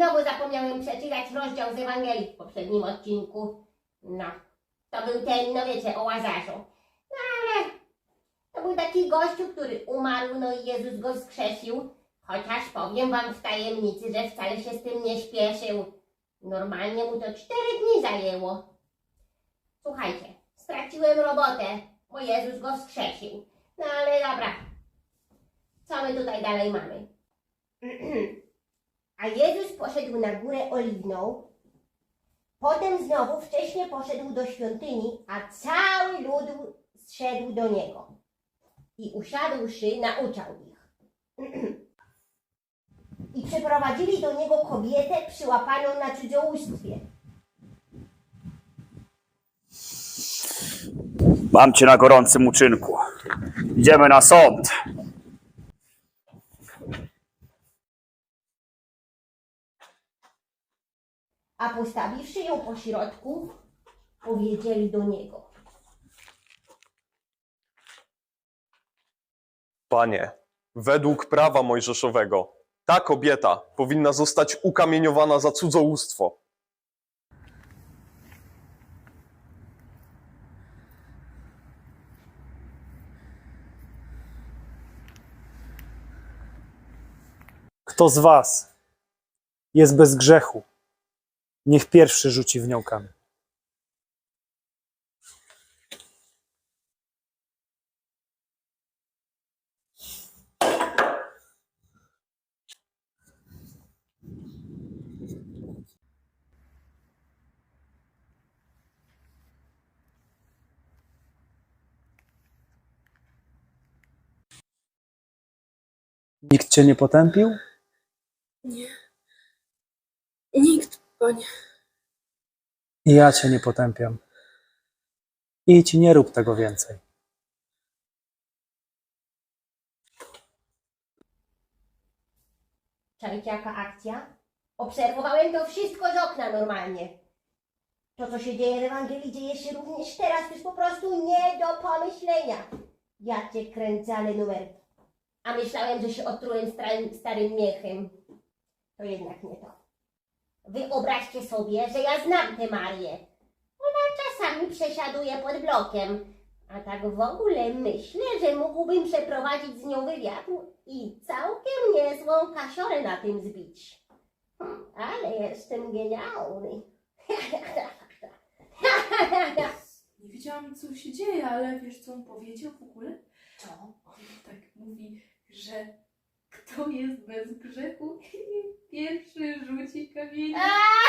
No znowu zapomniałem przeczytać rozdział z Ewangelii w poprzednim odcinku. No, to był ten, no wiecie, o Łazarzu. No ale to był taki gościu, który umarł, no i Jezus go wskrzesił. Chociaż powiem wam w tajemnicy, że wcale się z tym nie śpieszył. Normalnie mu to cztery dni zajęło. Słuchajcie, straciłem robotę, bo Jezus go wskrzesił. No ale dobra, co my tutaj dalej mamy? A Jezus poszedł na górę oliwną, potem znowu wcześniej poszedł do świątyni, a cały lud zszedł do niego. I usiadłszy, nauczał ich. I przyprowadzili do niego kobietę przyłapaną na cudzołóstwie. Mam cię na gorącym uczynku. Idziemy na sąd. A postawiwszy ją pośrodku, powiedzieli do niego. Panie, według prawa mojżeszowego, ta kobieta powinna zostać ukamieniowana za cudzołóstwo. Kto z was jest bez grzechu, niech pierwszy rzuci w nią kamień. Nikt cię nie potępił? Nie. Nikt, panie. I ja cię nie potępiam. Idź, nie rób tego więcej. Czajcie jaka akcja? Obserwowałem to wszystko z okna normalnie. To, co się dzieje w Ewangelii, dzieje się również teraz. To jest po prostu nie do pomyślenia. Ja cię kręcę, ale numer. A myślałem, że się otrułem starym, starym miechem. To jednak nie to. Wyobraźcie sobie, że ja znam tę Marię. Ona czasami przesiaduje pod blokiem. A tak w ogóle myślę, że mógłbym przeprowadzić z nią wywiad i całkiem niezłą kasiorę na tym zbić. Hm, ale jestem genialny. Nie wiedziałam, co się dzieje, ale wiesz, co on powiedział w ogóle? Co? On tak mówi, że kto jest bez grzechu, pierwszy rzuci kamieniem.